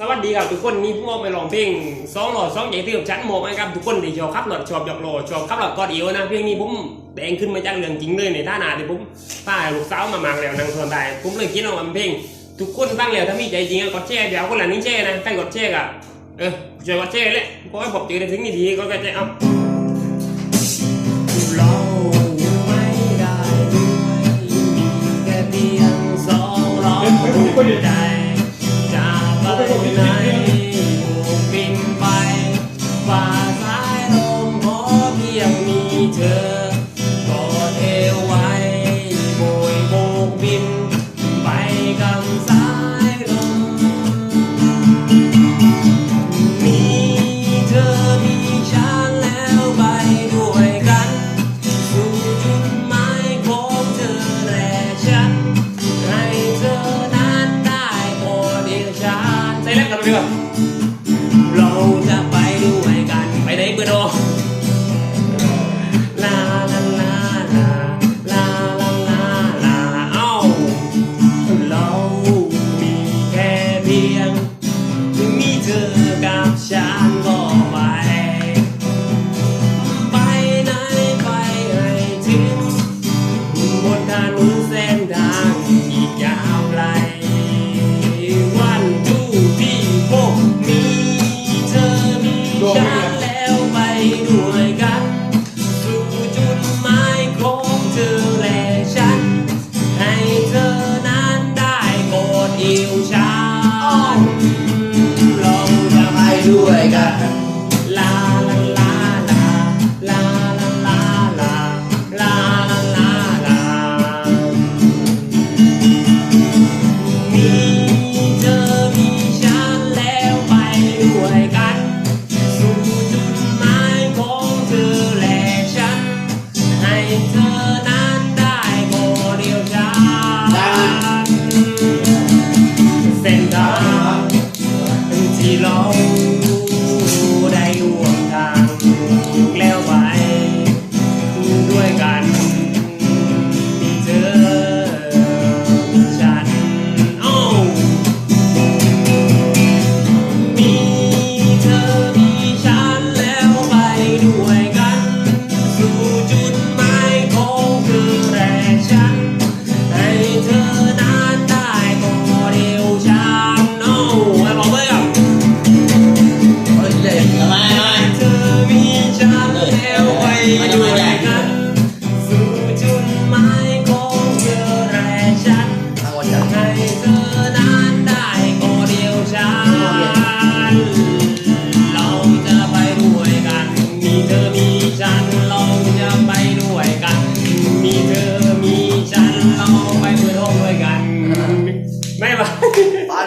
สวัสดีครับทุกคนนี่ผมเอาไปลองเพลงสองหลอดสองใหญ่ที่ผมชั้นหมกนะครับทุกคนที่ชอบขับหลอดชอบหยอกหลอดชอบขับหลอดกอดเอียวนะเพลงนี้ผมแต่งขึ้นมาจากเรื่องจริงเลยในท่านาที่ผมป้าลูกสาวมามากแล้วนางส่วนใดผมเลยคิดเอาเพลงทุกคนตั้งแล้วถ้ามีใจจริงก็แช่เดี๋ยวคนหลังนี้แช่นะใครกดแช่กับเออช่วยกดแช่เลยเพราะว่าผมเจอในสิ่งดีก็แจะเอา 让。Senhor.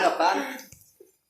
da parte.